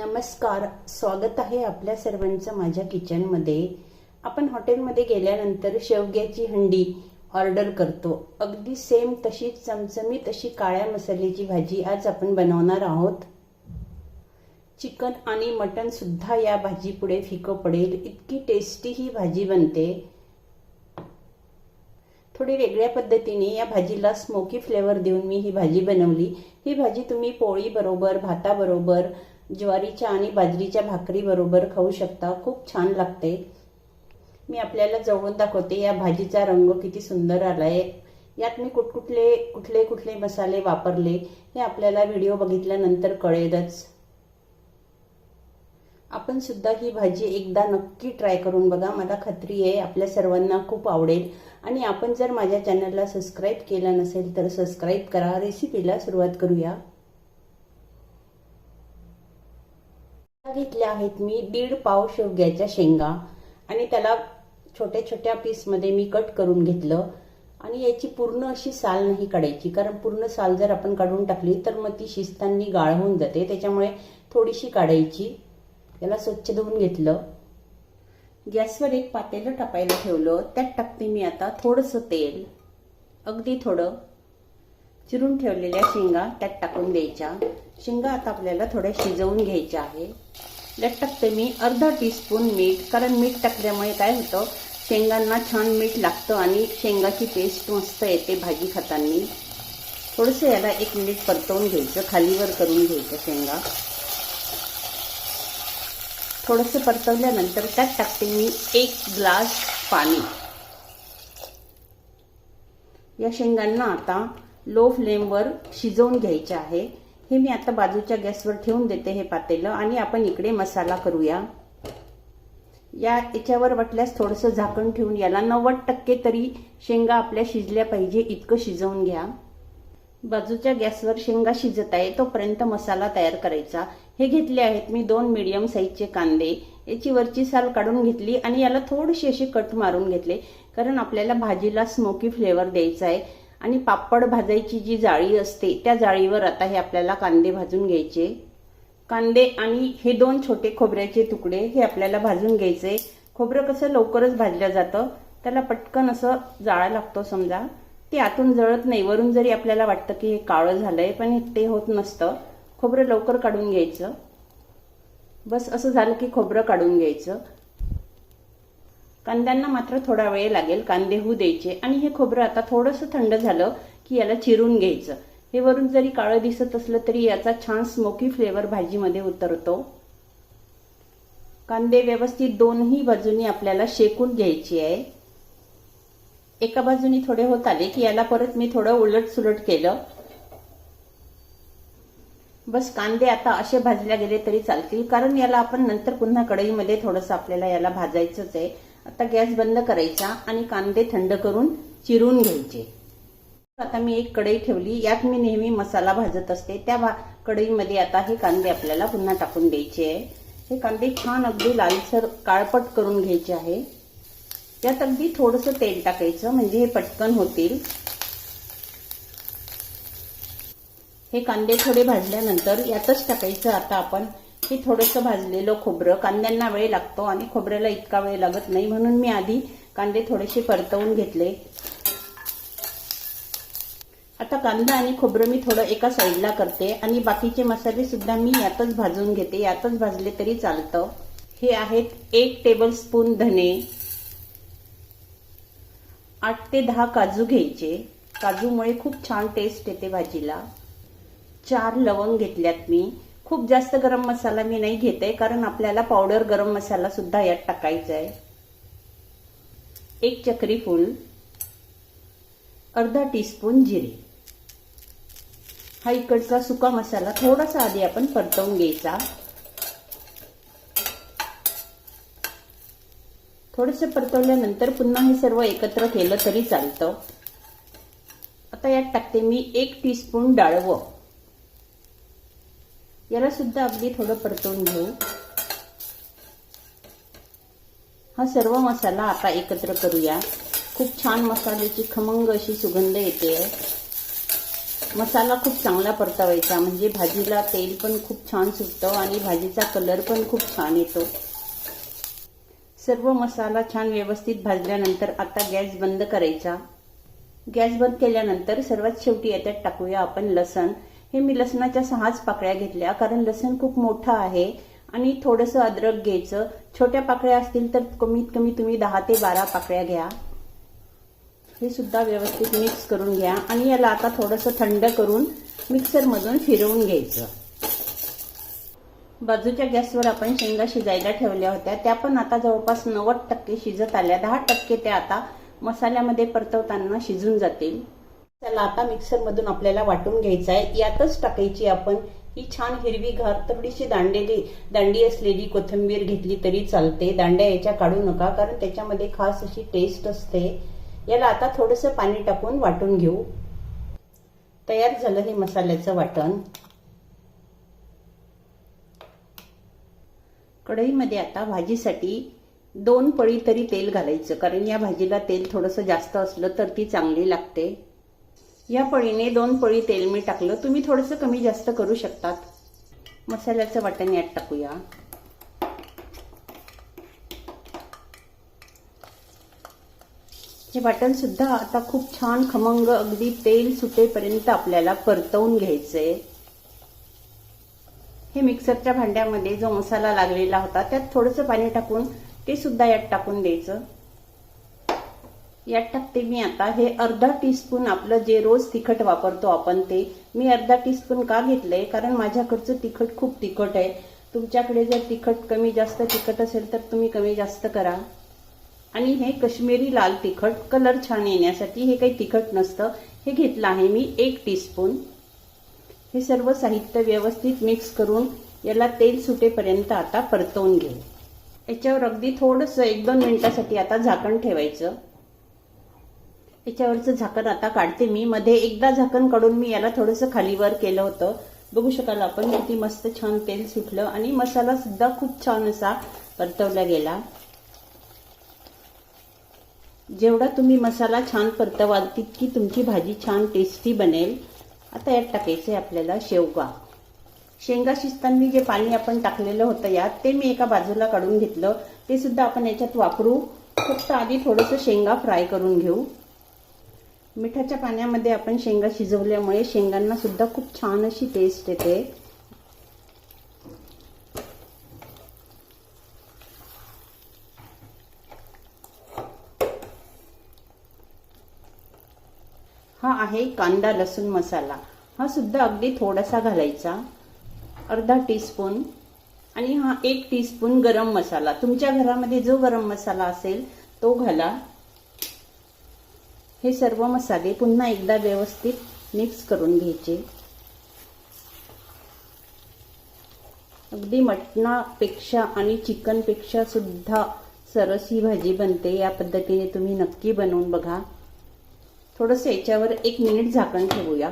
नमस्कार स्वागत आहे आपल्या सर्वांचं माझ्या किचनमध्ये. आपण हॉटेलमध्ये गेल्यानंतर शेवग्याची हंडी ऑर्डर करतो. अगदी सेम तशी चमचमीत अशी काळ्या मसाल्याची भाजी आज आपण बनवणार आहोत. चिकन आणि मटन सुद्धा या भाजी पुढे फिकं पडेल. इतकी टेस्टी ही भाजी बनते. थोडी वेगळ्या पद्धतीने या भाजीला स्मोकी फ्लेवर देऊन मी ही भाजी बनवली. ही भाजी तुम्ही पोळी बरोबर भाताबरोबर ज्वारीच्या आणि बाजरीच्या भाकरी बरोबर खाऊ शकता. खूप छान लागते. मी आपल्याला जवळून दाखवते या भाजीचा रंग किती सुंदर आलाय. यात मी कुठकुठले कुठले कुठले मसाले वापरले हे आपल्याला व्हिडिओ बघितल्यानंतर कळेलच. आपण सुद्धा ही भाजी एकदा नक्की ट्राय करून बघा. मला खात्री आहे आपल्या सर्वांना खूप आवडेल. आणि आपण जर माझ्या चॅनलला सबस्क्राईब केलं नसेल तर सबस्क्राईब करा. रेसिपीला सुरुवात करूया. घेतल्या आहेत. मी दीड पाव शेवग्याच्या शेंगा आणि त्याला छोट्या छोट्या पीसमध्ये मी कट करून घेतलं. आणि याची पूर्ण अशी साल नाही काढायची. कारण पूर्ण साल जर आपण काढून टाकली तर मग ती शिजताना गाळ होऊन जाते. त्याच्यामुळे थोडीशी काढायची. याला स्वच्छ धुवून घेतलं. गॅसवर एक पातेलं टाकायला ठेवलं. त्यात टाकते मी आता थोडंसं तेल. अगदी थोडं. चिरून ठेवलेल्या शेंगा त्यात टाकून द्यायच्या. शेंगा आता आपल्याला थोड्या शिजवून घ्यायच्या आहे. त्यात टाकते मी अर्धा टीस्पून मीठ कारण मीठ टाकल्यामुळे काय होतं शेंगांना छान मीठ लागतं आणि शेंगाची पेस्ट मस्त येते भाजी खाताना. थोडंसं याला एक मिनिट परतवून घ्यायचं खालीवर करून घ्यायचं शेंगा. थोडंसं परतवल्यानंतर त्यात टाकते मी एक ग्लास पाणी. या शेंगांना आता लो फ्लेमवर शिजवून घ्यायचे आहे. हे मी आता बाजूच्या गॅसवर ठेवून देते हे पातेलं आणि आपण इकडे मसाला करूया. या याच्यावर वाटल्यास थोडंसं झाकण ठेवून याला नव्वद टक्के तरी शेंगा आपल्या शिजल्या पाहिजे इतकं शिजवून घ्या. बाजूच्या गॅसवर शेंगा शिजत आहे तोपर्यंत मसाला तयार करायचा. हे घेतले आहेत मी दोन मीडियम साईजचे कांदे. याची वरची साल काढून घेतली आणि याला थोडीशी अशी कट मारून घेतले. कारण आपल्याला भाजीला स्मोकी फ्लेवर द्यायचा आहे. आणि पापड भाजायची जी जाळी असते त्या जाळीवर आता हे आपल्याला कांदे भाजून घ्यायचे. कांदे आणि हे दोन छोटे खोबऱ्याचे तुकडे हे आपल्याला भाजून घ्यायचे. खोबरं कसं लवकरच भाजलं जातं त्याला पटकन असं जाळा लागतो समजा. ते आतून जळत नाही वरून जरी आपल्याला वाटतं की हे काळं झालंय पण ते होत नसतं. खोबरं लवकर काढून घ्यायचं. बस असं झालं की खोबरं काढून घ्यायचं. कांद्यांना मात्र थोडा वेळ लागेल कांदे होऊ द्यायचे. आणि हे खोबरं आता थोडंसं थंड झालं की याला चिरून घ्यायचं. हे वरून जरी काळं दिसत असलं तरी याचा छान स्मोकी फ्लेवर भाजीमध्ये उतरतो. कांदे व्यवस्थित दोनही बाजूनी आपल्याला शेकून घ्यायची आहे. एका बाजूनी थोडे होत आले की याला परत मी थोडं उलट सुलट केलं. बस कांदे आता असे भाजल्या गेले तरी चालतील कारण याला आपण नंतर पुन्हा कढईमध्ये थोडंसं आपल्याला याला भाजायचंच आहे. आता गॅस बंद करायचा आणि कांदे थंड करून चिरून घ्यायचे. आता मी एक कढई ठेवली. यात मी नेहमी मसाला भाजत असते. त्या कढईमध्ये आता हे कांदे आपल्याला पुन्हा टाकून द्यायचे आहे. हे कांदे छान अगदी लालसर काळपट करून घ्यायचे आहे. यात अगदी थोडंसं तेल टाकायचं म्हणजे हे पटकन होतील. हे कांदे थोडे भाजल्यानंतर यातच टाकायचं. आता आपण हे थोडंसं भाजलेलं खोबरं कांद्यांना वेळ लागतो आणि खोबऱ्याला इतका वेळ लागत नाही म्हणून मी आधी कांदे थोडेसे परतवून घेतले. आता कांदा आणि खोबरं मी थोडं एका साईडला करते आणि बाकीचे मसाले सुद्धा मी यातच भाजून घेते. यातच भाजले तरी चालतं. हे आहेत एक टेबल स्पून धने आठ ते दहा काजू घ्यायचे. काजूमुळे खूप छान टेस्ट येते भाजीला. चार लवंग घेतल्यात मी. खूप जास्त गरम मसाला मी नाही घेते कारण आपल्याला पावडर गरम मसाला सुद्धा यात टाकायचा आहे एक चक्री फूल अर्धा टीस्पून जिरे. हा इकडचा सुका मसाला थोडासा आधी आपण परतवून घ्यायचा. थोडस परतवल्यानंतर पुन्हा हे सर्व एकत्र केलं तरी चालतं. आता यात टाकते मी एक टीस्पून डाळवं. याला सुद्धा अगदी थोडं परतवून घेऊ. हा सर्व मसाला आता एकत्र करूया. खूप छान मसाल्याची खमंग अशी सुगंध येते. मसाला खूप चांगला परतावायचा म्हणजे भाजीला तेल पण खूप छान सुटतं आणि भाजीचा कलर पण खूप छान येतो. सर्व मसाला छान व्यवस्थित भाजल्यानंतर आता गॅस बंद करायचा. गॅस बंद केल्यानंतर सर्वात शेवटी याच्यात टाकूया आपण लसण. हे मी लसणाच्या सहाच पाकळ्या घेतल्या कारण लसण खूप मोठं आहे आणि थोडंसं अद्रक घ्यायचं. छोट्या पाकळ्या असतील तर कमीत कमी तुम्ही दहा ते बारा पाकळ्या घ्या. हे सुद्धा व्यवस्थित मिक्स करून घ्या आणि याला आता थोडंसं थंड करून मिक्सरमधून फिरवून घ्यायचं. बाजूच्या गॅसवर आपण शेंगा शिजायला ठेवल्या होत्या. त्या पण आता जवळपास नव्वद टक्के शिजत आल्या. दहा टक्के त्या आता मसाल्यामध्ये परतवताना शिजून जातील. त्याला आता मिक्सरमधून आपल्याला वाटून घ्यायचं आहे. यातच टाकायची आपण ही छान हिरवी घार थोडीशी दांडेली दांडी असलेली कोथिंबीर घेतली तरी चालते. दांड्या याच्या काढू नका कारण त्याच्यामध्ये खास अशी टेस्ट असते. याला आता थोडंसं पाणी टाकून वाटून घेऊ. तयार झालं हे मसाल्याचं वाटण. कढईमध्ये आता भाजीसाठी दोन पळी तरी तेल घालायचं कारण या भाजीला तेल थोडंसं जास्त असलं तर ती चांगली लागते. या पळीने दोन पळी तेल मी टाकलं. तुम्ही थोडंसं कमी जास्त करू शकतात. मसाल्याचं वाटण यात टाकूया. हे वाटण सुद्धा आता खूप छान खमंग अगदी तेल सुटेपर्यंत आपल्याला परतवून घ्यायचंय. हे मिक्सरच्या भांड्यामध्ये जो मसाला लागलेला होता त्यात थोडंसं पाणी टाकून ते सुद्धा यात टाकून द्यायचं. यात टाकते मी आता. हे अर्धा टीस्पून आपलं जे रोज तिखट वापरतो आपण ते मी अर्धा टीस्पून का घेतलंय? कारण माझ्याकडचं तिखट खूप तिखट आहे. तुमच्याकडे जर तिखट कमी जास्त तिखट असेल तर तुम्ही कमी जास्त करा. आणि हे कश्मीरी लाल तिखट कलर छान येण्यासाठी हे काही तिखट नसतं. हे घेतलं आहे मी एक टीस्पून हे सर्व साहित्य व्यवस्थित मिक्स करून याला तेल सुटेपर्यंत आता परतवून घेऊ. याच्यावर अगदी थोडंसं एक दोन मिनिटासाठी आता झाकण ठेवायचं. याच्यावरचं झाकण आता काढते मी. मध्ये एकदा झाकण काढून मी याला थोडंसं खालीवर केलं होतं. बघू शकाल आपण किती मस्त छान तेल सुटलं आणि मसाला सुद्धा खूप छान असा परतवला गेला. जेवढा तुम्ही मसाला छान परतवाल तितकी तुमची भाजी छान टेस्टी बनेल. आता यात टाकायचं आहे आपल्याला शेवगा. शेंगा शिजताना जे पाणी आपण टाकलेलं होतं यात ते मी एका बाजूला काढून घेतलं. ते सुद्धा आपण याच्यात वापरू. फक्त आधी थोडंसं शेंगा फ्राय करून घेऊ. मिठाच्या पाण्यामध्ये आपण शेंगा शिजवल्यामुळे शेंगांना सुद्धा खूप छान अशी टेस्ट येते. हा आहे कांदा लसूण मसाला. हा सुद्धा अगदी थोडासा घालायचा. अर्धा टीस्पून आणि हा एक टीस्पून गरम मसाला. तुमच्या घरामध्ये जो गरम मसाला असेल तो घाला. हे सर्व मसाले पुन्हा एकदा व्यवस्थित मिक्स करून घ्यायचे. अगदी मटणापेक्षा आणि चिकनपेक्षा सुद्धा सरस ही भाजी बनते. या पद्धतीने तुम्ही नक्की बनवून बघा. थोडंसं याच्यावर एक मिनिट झाकण ठेवूया.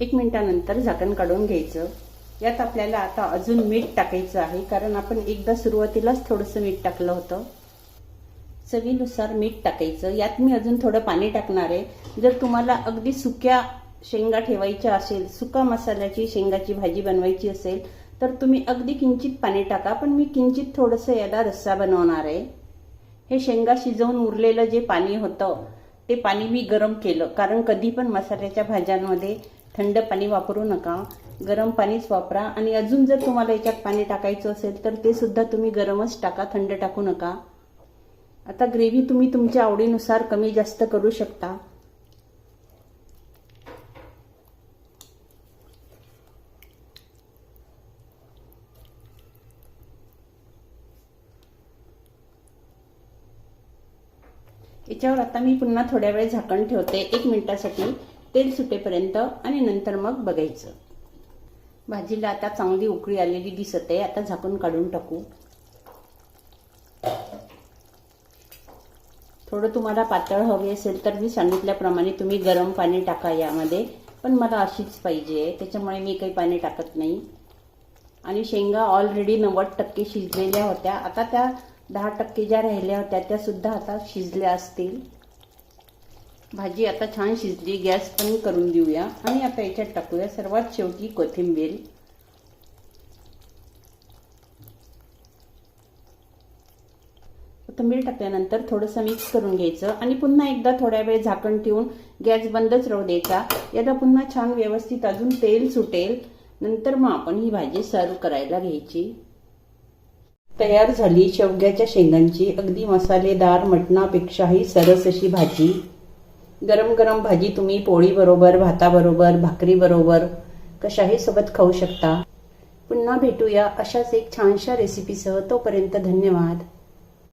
एक मिनिटानंतर झाकण काढून घ्यायचं. यात आपल्याला आता अजून मीठ टाकायचं आहे कारण आपण एकदा सुरुवातीलाच थोडंसं मीठ टाकलं होतं. चवीनुसार मीठ टाकायचं. यात मी अजून थोडं पाणी टाकणार आहे. जर तुम्हाला अगदी सुक्या शेंगा ठेवायच्या असेल सुका मसाल्याची शेंगाची भाजी बनवायची असेल तर तुम्ही अगदी किंचित पाणी टाका. पण मी किंचित थोडंसं याला रस्सा बनवणार आहे. हे शेंगा शिजवून उरलेलं जे पाणी होतं ते पाणी मी गरम केलं. कारण कधी पण मसाल्याच्या भाज्यांमध्ये थंड पाणी वापरू नका. गरम पाणीच वापरा. आणि अजून जर तुम्हाला याच्यात पाणी टाकायचं असेल तर ते सुद्धा तुम्ही गरमच टाका. थंड टाकू नका. आता ग्रेव्ही तुम्ही तुमच्या आवडीनुसार कमी जास्त करू शकता. याच्यावर आता मी पुन्हा थोड्या वेळ झाकण ठेवते. एक मिनिटासाठी तेल सुटेपर्यंत आणि नंतर मग बघायचं. भाजीला आता चांगली उकळी आलेली दिसत. आहे आता झाकून काढून टाकू. थोडं तुम्हाला पातळ हवी असेल तर मी सांगितल्याप्रमाणे तुम्ही गरम पाणी टाका यामध्ये. पण मला अशीच पाहिजे त्याच्यामुळे मी काही पाणी टाकत नाही. आणि शेंगा ऑलरेडी नव्वद टक्के शिजलेल्या होत्या. आता त्या दहा टक्के ज्या राहिल्या होत्या त्यासुद्धा आता शिजल्या असतील. भाजी आता छान शिजली. गॅस पण करून देऊया. आणि आता याच्यात टाकूया सर्वात शेवटी कोथिंबीर. कोथिंबीर टाकल्यानंतर थोडंसं मिक्स करून घ्यायचं आणि पुन्हा एकदा थोड्या वेळ झाकण ठेवून गॅस बंदच राहू द्यायचा. याला पुन्हा छान व्यवस्थित अजून तेल सुटेल. नंतर मग आपण ही भाजी सर्व करायला घ्यायची. तयार झाली शेवग्याच्या शेंगांची. अगदी मसालेदार मटणापेक्षाही सरस अशी भाजी. गरम गरम भाजी तुम्ही पोळीबरोबर भाताबरोबर भाकरीबरोबर कशाही सोबत खाऊ शकता. पुन्हा भेटूया अशाच एक छानशा रेसिपीसह तोपर्यंत धन्यवाद.